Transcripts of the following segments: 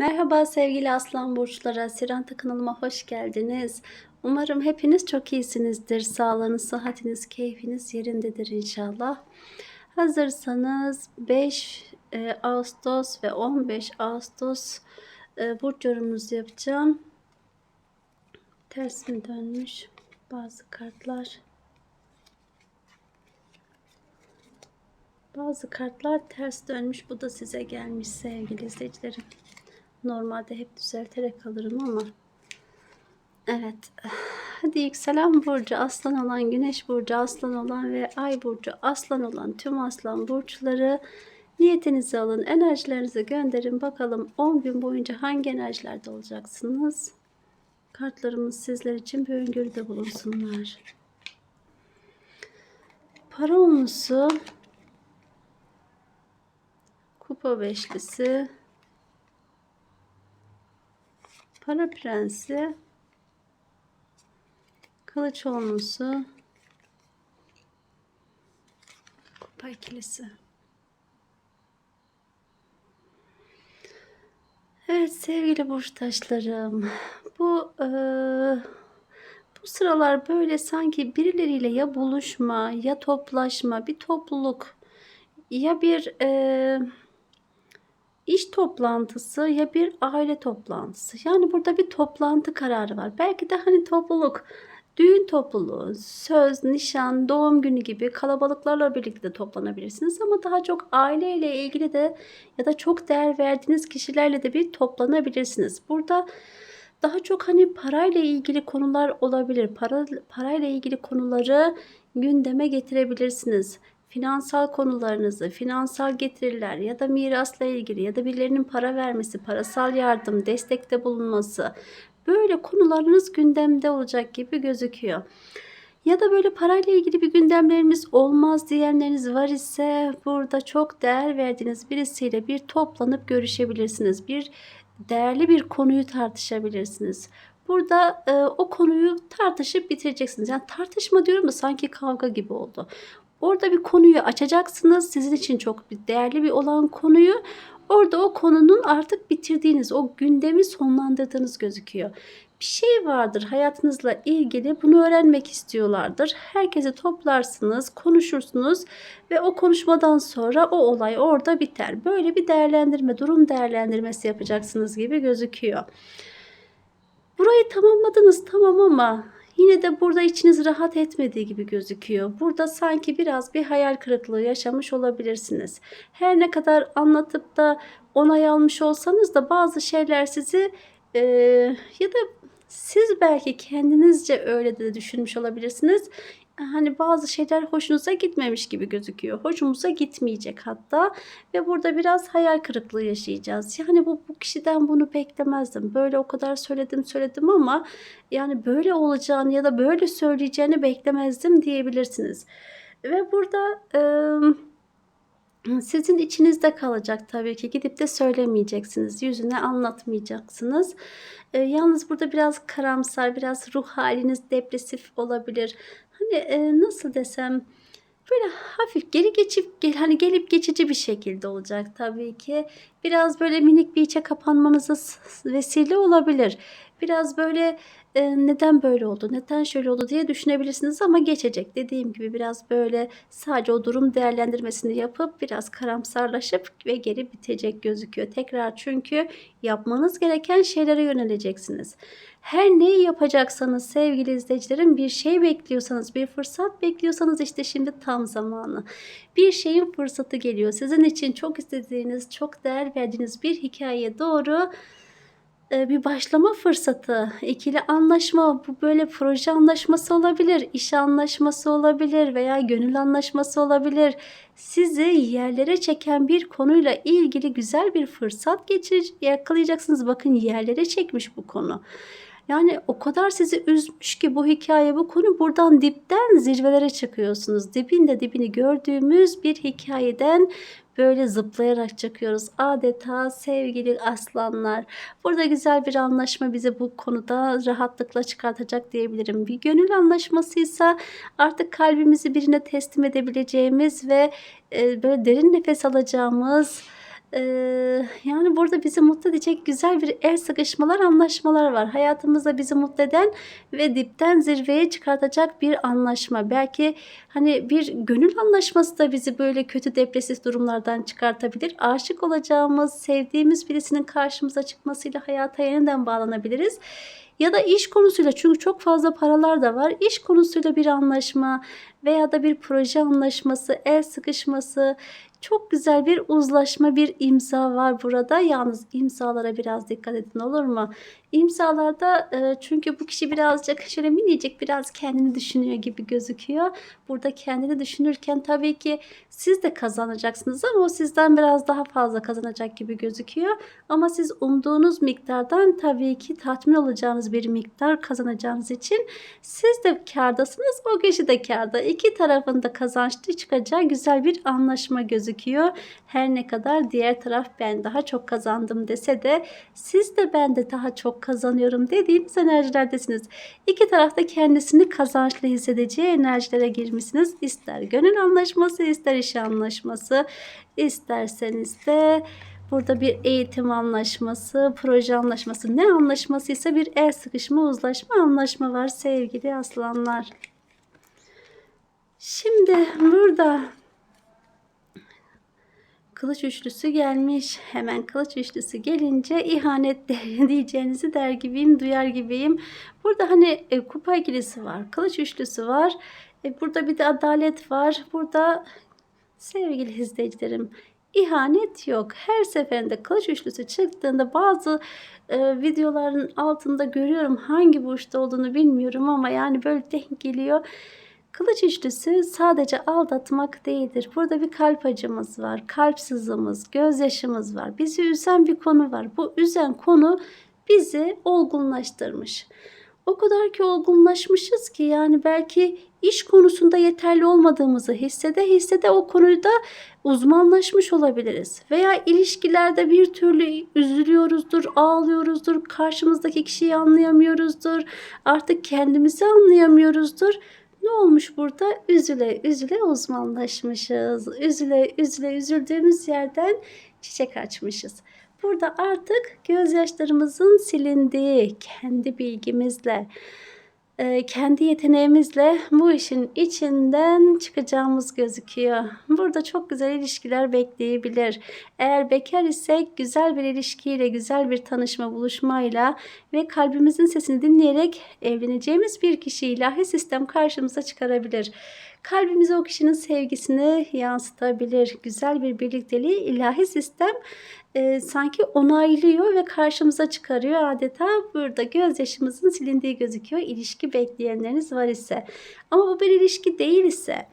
Merhaba sevgili aslan burçlara, Siranta kanalıma hoş geldiniz. Umarım hepiniz çok iyisinizdir. Sağlığınız, sıhhatiniz, keyfiniz yerindedir inşallah. Hazırsanız 5 e, Ağustos ve 15 Ağustos e, burç yorumunuzu yapacağım. Ters mi dönmüş bazı kartlar? Bazı kartlar ters dönmüş. Bu da size gelmiş sevgili izleyicilerim. Normalde hep düzelterek alırım ama. Evet. Hadi yükselen burcu aslan olan, güneş burcu aslan olan ve ay burcu aslan olan tüm aslan burçları niyetinizi alın, enerjilerinizi gönderin. Bakalım 10 gün boyunca hangi enerjilerde olacaksınız? Kartlarımız sizler için bir öngörüde bulunsunlar. Para olmusu, kupa beşlisi, Para Prensi, Kılıç Olmusu, Kupa ikilisi. Evet sevgili burçtaşlarım, bu e, bu sıralar böyle sanki birileriyle ya buluşma ya toplaşma, bir topluluk ya bir e, iş toplantısı ya bir aile toplantısı. Yani burada bir toplantı kararı var. Belki de hani topluluk, düğün topluluğu, söz, nişan, doğum günü gibi kalabalıklarla birlikte toplanabilirsiniz. Ama daha çok aileyle ilgili de ya da çok değer verdiğiniz kişilerle de bir toplanabilirsiniz. Burada daha çok hani parayla ilgili konular olabilir. Para, parayla ilgili konuları gündeme getirebilirsiniz finansal konularınızı, finansal getiriler ya da mirasla ilgili ya da birilerinin para vermesi, parasal yardım, destekte bulunması böyle konularınız gündemde olacak gibi gözüküyor. Ya da böyle parayla ilgili bir gündemleriniz olmaz diyenleriniz var ise burada çok değer verdiğiniz birisiyle bir toplanıp görüşebilirsiniz. Bir değerli bir konuyu tartışabilirsiniz. Burada e, o konuyu tartışıp bitireceksiniz. Yani tartışma diyorum da sanki kavga gibi oldu. Orada bir konuyu açacaksınız. Sizin için çok bir değerli bir olan konuyu. Orada o konunun artık bitirdiğiniz, o gündemi sonlandırdığınız gözüküyor. Bir şey vardır hayatınızla ilgili bunu öğrenmek istiyorlardır. Herkesi toplarsınız, konuşursunuz ve o konuşmadan sonra o olay orada biter. Böyle bir değerlendirme, durum değerlendirmesi yapacaksınız gibi gözüküyor. Burayı tamamladınız tamam ama Yine de burada içiniz rahat etmediği gibi gözüküyor. Burada sanki biraz bir hayal kırıklığı yaşamış olabilirsiniz. Her ne kadar anlatıp da onay almış olsanız da bazı şeyler sizi e, ya da siz belki kendinizce öyle de düşünmüş olabilirsiniz hani bazı şeyler hoşunuza gitmemiş gibi gözüküyor. Hoşumuza gitmeyecek hatta ve burada biraz hayal kırıklığı yaşayacağız. Yani bu, bu kişiden bunu beklemezdim. Böyle o kadar söyledim söyledim ama yani böyle olacağını ya da böyle söyleyeceğini beklemezdim diyebilirsiniz. Ve burada e, sizin içinizde kalacak tabii ki. Gidip de söylemeyeceksiniz. Yüzüne anlatmayacaksınız. E, yalnız burada biraz karamsar, biraz ruh haliniz depresif olabilir hani e, nasıl desem böyle hafif geri geçip gel hani gelip geçici bir şekilde olacak tabii ki. Biraz böyle minik bir içe kapanmanıza vesile olabilir. Biraz böyle e, neden böyle oldu, neden şöyle oldu diye düşünebilirsiniz ama geçecek. Dediğim gibi biraz böyle sadece o durum değerlendirmesini yapıp biraz karamsarlaşıp ve geri bitecek gözüküyor. Tekrar çünkü yapmanız gereken şeylere yöneleceksiniz. Her neyi yapacaksanız sevgili izleyicilerim bir şey bekliyorsanız, bir fırsat bekliyorsanız işte şimdi tam zamanı. Bir şeyin fırsatı geliyor. Sizin için çok istediğiniz, çok değer verdiğiniz bir hikayeye doğru bir başlama fırsatı, ikili anlaşma, bu böyle proje anlaşması olabilir, iş anlaşması olabilir veya gönül anlaşması olabilir. Sizi yerlere çeken bir konuyla ilgili güzel bir fırsat geçir, yakalayacaksınız. Bakın yerlere çekmiş bu konu. Yani o kadar sizi üzmüş ki bu hikaye bu konu buradan dipten zirvelere çıkıyorsunuz. Dibinde dibini gördüğümüz bir hikayeden böyle zıplayarak çıkıyoruz. Adeta sevgili aslanlar. Burada güzel bir anlaşma bizi bu konuda rahatlıkla çıkartacak diyebilirim. Bir gönül anlaşmasıysa artık kalbimizi birine teslim edebileceğimiz ve e, böyle derin nefes alacağımız Yani burada bizi mutlu edecek güzel bir el sıkışmalar, anlaşmalar var. Hayatımızda bizi mutlu eden ve dipten zirveye çıkartacak bir anlaşma. Belki hani bir gönül anlaşması da bizi böyle kötü depresif durumlardan çıkartabilir. Aşık olacağımız, sevdiğimiz birisinin karşımıza çıkmasıyla hayata yeniden bağlanabiliriz. Ya da iş konusuyla çünkü çok fazla paralar da var. İş konusuyla bir anlaşma veya da bir proje anlaşması, el sıkışması, çok güzel bir uzlaşma, bir imza var burada. Yalnız imzalara biraz dikkat edin olur mu? İmzalarda e, çünkü bu kişi birazcık şöyle minicik biraz kendini düşünüyor gibi gözüküyor. Burada kendini düşünürken tabii ki siz de kazanacaksınız ama o sizden biraz daha fazla kazanacak gibi gözüküyor. Ama siz umduğunuz miktardan tabii ki tatmin olacağınız bir miktar kazanacağınız için siz de kârdasınız, o kişi de kârda. İki tarafın da kazançlı çıkacağı güzel bir anlaşma gözüküyor. Her ne kadar diğer taraf ben daha çok kazandım dese de siz de ben de daha çok kazanıyorum dediğiniz enerjilerdesiniz. İki tarafta kendisini kazançlı hissedeceği enerjilere girmişsiniz. İster gönül anlaşması, ister iş anlaşması, isterseniz de Burada bir eğitim anlaşması, proje anlaşması, ne anlaşmasıysa bir el sıkışma, uzlaşma anlaşma var sevgili aslanlar. Şimdi burada kılıç üçlüsü gelmiş. Hemen kılıç üçlüsü gelince ihanet diyeceğinizi der gibiyim, duyar gibiyim. Burada hani e, kupa ikilisi var, kılıç üçlüsü var. E, burada bir de adalet var. Burada sevgili izleyicilerim ihanet yok. Her seferinde kılıç üçlüsü çıktığında bazı e, videoların altında görüyorum hangi burçta olduğunu bilmiyorum ama yani böyle denk geliyor. Kılıç üçlüsü sadece aldatmak değildir. Burada bir kalp acımız var, kalp sızımız, gözyaşımız var. Bizi üzen bir konu var. Bu üzen konu bizi olgunlaştırmış. O kadar ki olgunlaşmışız ki yani belki iş konusunda yeterli olmadığımızı hissede hissede o konuda uzmanlaşmış olabiliriz. Veya ilişkilerde bir türlü üzülüyoruzdur, ağlıyoruzdur, karşımızdaki kişiyi anlayamıyoruzdur, artık kendimizi anlayamıyoruzdur. Ne olmuş burada? Üzüle üzüle uzmanlaşmışız. Üzüle üzüle üzüldüğümüz yerden çiçek açmışız. Burada artık gözyaşlarımızın silindiği kendi bilgimizle, kendi yeteneğimizle bu işin içinden çıkacağımız gözüküyor. Burada çok güzel ilişkiler bekleyebilir. Eğer bekar isek güzel bir ilişkiyle, güzel bir tanışma, buluşmayla ve kalbimizin sesini dinleyerek evleneceğimiz bir kişi ilahi sistem karşımıza çıkarabilir. Kalbimize o kişinin sevgisini yansıtabilir. Güzel bir birlikteliği ilahi sistem e, sanki onaylıyor ve karşımıza çıkarıyor. Adeta burada gözyaşımızın silindiği gözüküyor. İlişki bekleyenleriniz var ise. Ama bu bir ilişki değil ise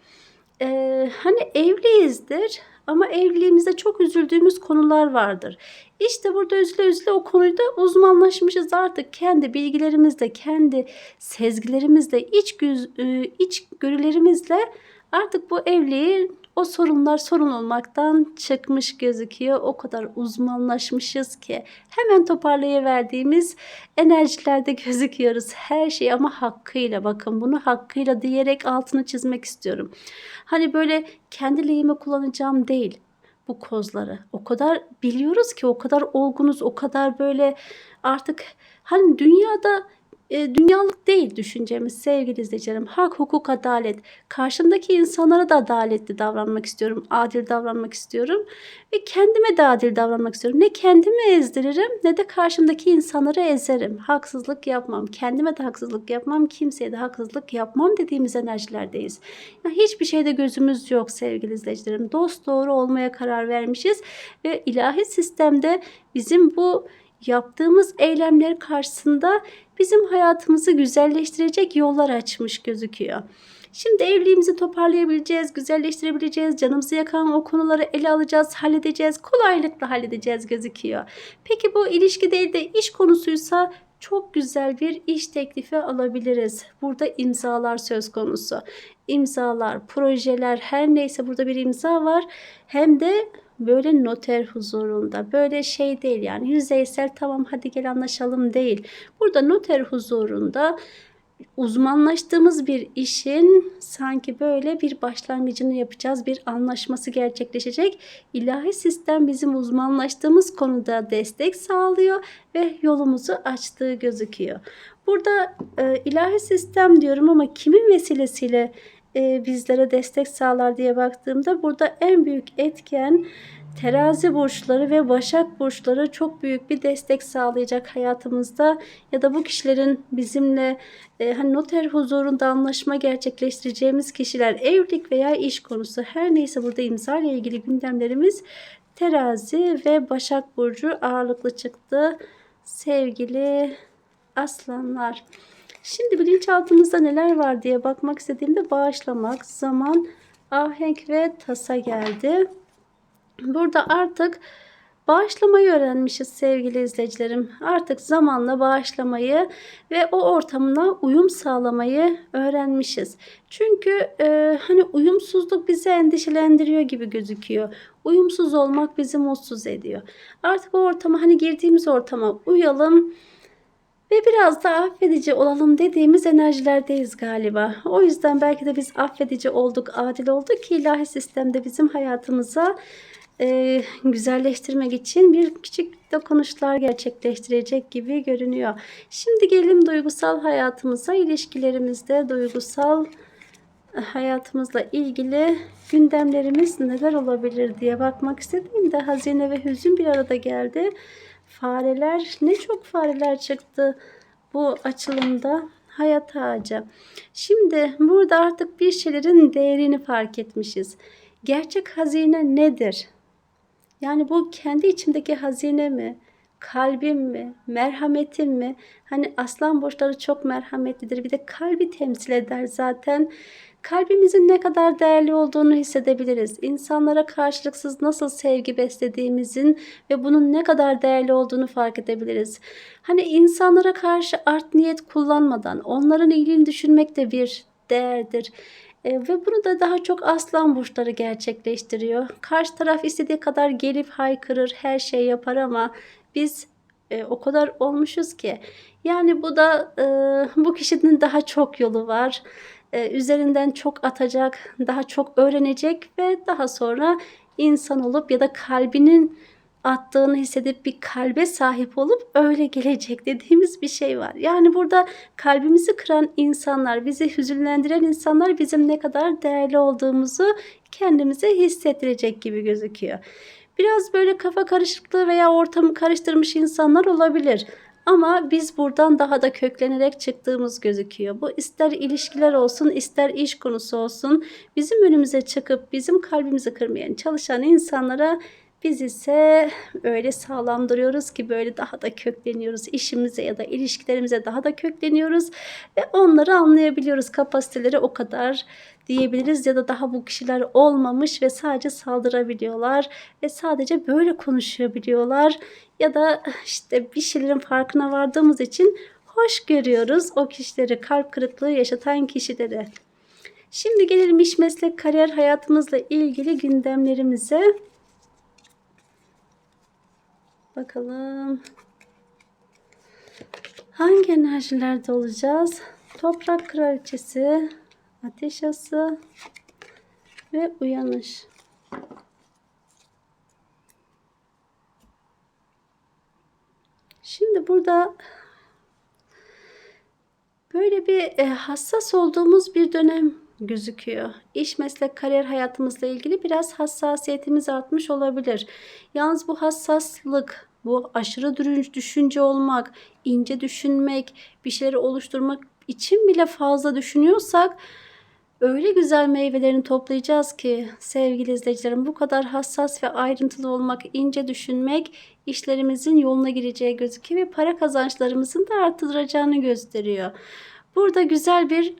e, hani evliyizdir ama evliliğimizde çok üzüldüğümüz konular vardır. İşte burada üzüle üzüle o konuda uzmanlaşmışız artık kendi bilgilerimizle, kendi sezgilerimizle, iç, göz, e, iç görülerimizle artık bu evliliği o sorunlar sorun olmaktan çıkmış gözüküyor. O kadar uzmanlaşmışız ki hemen toparlayıverdiğimiz enerjilerde gözüküyoruz. Her şey ama hakkıyla bakın bunu hakkıyla diyerek altını çizmek istiyorum. Hani böyle kendi lehime kullanacağım değil bu kozları. O kadar biliyoruz ki o kadar olgunuz o kadar böyle artık hani dünyada e, dünyalık değil düşüncemiz sevgili izleyicilerim. Hak, hukuk, adalet. Karşımdaki insanlara da adaletli davranmak istiyorum. Adil davranmak istiyorum. Ve kendime de adil davranmak istiyorum. Ne kendimi ezdiririm ne de karşımdaki insanları ezerim. Haksızlık yapmam. Kendime de haksızlık yapmam. Kimseye de haksızlık yapmam dediğimiz enerjilerdeyiz. Yani hiçbir şeyde gözümüz yok sevgili izleyicilerim. Dost doğru olmaya karar vermişiz. Ve ilahi sistemde bizim bu yaptığımız eylemler karşısında bizim hayatımızı güzelleştirecek yollar açmış gözüküyor. Şimdi evliliğimizi toparlayabileceğiz, güzelleştirebileceğiz, canımızı yakan o konuları ele alacağız, halledeceğiz, kolaylıkla halledeceğiz gözüküyor. Peki bu ilişki değil de iş konusuysa çok güzel bir iş teklifi alabiliriz. Burada imzalar söz konusu. İmzalar, projeler her neyse burada bir imza var. Hem de böyle noter huzurunda böyle şey değil yani yüzeysel tamam hadi gel anlaşalım değil. Burada noter huzurunda uzmanlaştığımız bir işin sanki böyle bir başlangıcını yapacağız. Bir anlaşması gerçekleşecek. İlahi sistem bizim uzmanlaştığımız konuda destek sağlıyor ve yolumuzu açtığı gözüküyor. Burada e, ilahi sistem diyorum ama kimin vesilesiyle e, bizlere destek sağlar diye baktığımda burada en büyük etken terazi burçları ve başak burçları çok büyük bir destek sağlayacak hayatımızda ya da bu kişilerin bizimle e, hani noter huzurunda anlaşma gerçekleştireceğimiz kişiler evlilik veya iş konusu her neyse burada imza ile ilgili gündemlerimiz terazi ve başak burcu ağırlıklı çıktı sevgili aslanlar. Şimdi bilinçaltımızda neler var diye bakmak istediğimde bağışlamak, zaman, ahenk ve tasa geldi. Burada artık bağışlamayı öğrenmişiz sevgili izleyicilerim. Artık zamanla bağışlamayı ve o ortamına uyum sağlamayı öğrenmişiz. Çünkü e, hani uyumsuzluk bizi endişelendiriyor gibi gözüküyor. Uyumsuz olmak bizi mutsuz ediyor. Artık o ortama hani girdiğimiz ortama uyalım ve biraz da affedici olalım dediğimiz enerjilerdeyiz galiba. O yüzden belki de biz affedici olduk, adil olduk ki ilahi sistemde bizim hayatımıza e, güzelleştirmek için bir küçük dokunuşlar gerçekleştirecek gibi görünüyor. Şimdi gelelim duygusal hayatımıza, ilişkilerimizde duygusal hayatımızla ilgili gündemlerimiz neler olabilir diye bakmak istediğimde hazine ve hüzün bir arada geldi. Fareler, ne çok fareler çıktı bu açılımda hayat ağacı. Şimdi burada artık bir şeylerin değerini fark etmişiz. Gerçek hazine nedir? Yani bu kendi içimdeki hazine mi? Kalbim mi? Merhametim mi? Hani aslan burçları çok merhametlidir. Bir de kalbi temsil eder zaten. Kalbimizin ne kadar değerli olduğunu hissedebiliriz. İnsanlara karşılıksız nasıl sevgi beslediğimizin ve bunun ne kadar değerli olduğunu fark edebiliriz. Hani insanlara karşı art niyet kullanmadan onların iyiliğini düşünmek de bir değerdir. E, ve bunu da daha çok aslan burçları gerçekleştiriyor. Karşı taraf istediği kadar gelip haykırır, her şey yapar ama biz e, o kadar olmuşuz ki. Yani bu da e, bu kişinin daha çok yolu var. E, üzerinden çok atacak, daha çok öğrenecek ve daha sonra insan olup ya da kalbinin attığını hissedip bir kalbe sahip olup öyle gelecek dediğimiz bir şey var. Yani burada kalbimizi kıran insanlar, bizi hüzünlendiren insanlar bizim ne kadar değerli olduğumuzu kendimize hissettirecek gibi gözüküyor. Biraz böyle kafa karışıklığı veya ortamı karıştırmış insanlar olabilir. Ama biz buradan daha da köklenerek çıktığımız gözüküyor. Bu ister ilişkiler olsun, ister iş konusu olsun bizim önümüze çıkıp bizim kalbimizi kırmayan çalışan insanlara biz ise öyle sağlam duruyoruz ki böyle daha da kökleniyoruz. İşimize ya da ilişkilerimize daha da kökleniyoruz ve onları anlayabiliyoruz. Kapasiteleri o kadar diyebiliriz ya da daha bu kişiler olmamış ve sadece saldırabiliyorlar ve sadece böyle konuşabiliyorlar ya da işte bir şeylerin farkına vardığımız için hoş görüyoruz o kişileri, kalp kırıklığı yaşatan kişileri. Şimdi gelelim iş meslek kariyer hayatımızla ilgili gündemlerimize. Bakalım. Hangi enerjilerde olacağız? Toprak kraliçesi, ateş ası ve uyanış. Şimdi burada böyle bir e, hassas olduğumuz bir dönem gözüküyor. İş, meslek, kariyer hayatımızla ilgili biraz hassasiyetimiz artmış olabilir. Yalnız bu hassaslık, bu aşırı düşünce olmak, ince düşünmek, bir şeyleri oluşturmak için bile fazla düşünüyorsak öyle güzel meyvelerini toplayacağız ki sevgili izleyicilerim bu kadar hassas ve ayrıntılı olmak, ince düşünmek işlerimizin yoluna gireceği gözüküyor ve para kazançlarımızın da artıracağını gösteriyor. Burada güzel bir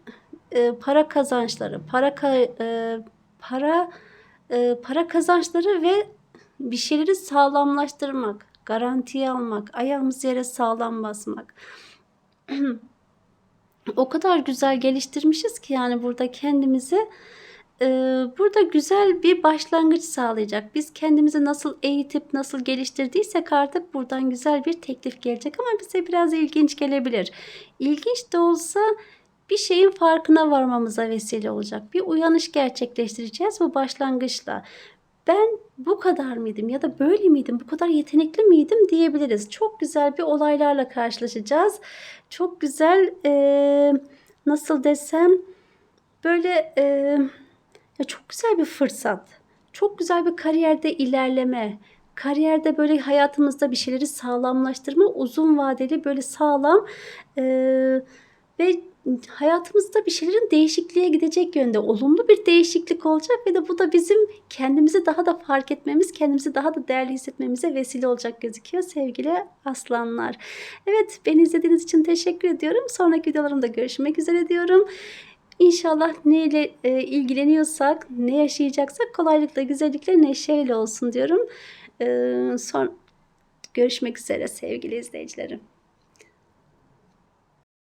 e, para kazançları, para ka, e, para e, para kazançları ve bir şeyleri sağlamlaştırmak, garantiye almak, ayağımız yere sağlam basmak. o kadar güzel geliştirmişiz ki yani burada kendimizi e, burada güzel bir başlangıç sağlayacak. Biz kendimizi nasıl eğitip nasıl geliştirdiysek artık buradan güzel bir teklif gelecek ama bize biraz ilginç gelebilir. İlginç de olsa bir şeyin farkına varmamıza vesile olacak. Bir uyanış gerçekleştireceğiz bu başlangıçla. Ben bu kadar mıydım ya da böyle miydim, bu kadar yetenekli miydim diyebiliriz. Çok güzel bir olaylarla karşılaşacağız. Çok güzel eee, nasıl desem böyle eee, ya çok güzel bir fırsat. Çok güzel bir kariyerde ilerleme. Kariyerde böyle hayatımızda bir şeyleri sağlamlaştırma, uzun vadeli böyle sağlam eee, ve hayatımızda bir şeylerin değişikliğe gidecek yönde olumlu bir değişiklik olacak ve de bu da bizim kendimizi daha da fark etmemiz, kendimizi daha da değerli hissetmemize vesile olacak gözüküyor sevgili aslanlar. Evet beni izlediğiniz için teşekkür ediyorum. Sonraki videolarımda görüşmek üzere diyorum. İnşallah neyle e, ilgileniyorsak, ne yaşayacaksak kolaylıkla, güzellikle, neşeyle olsun diyorum. E, son görüşmek üzere sevgili izleyicilerim.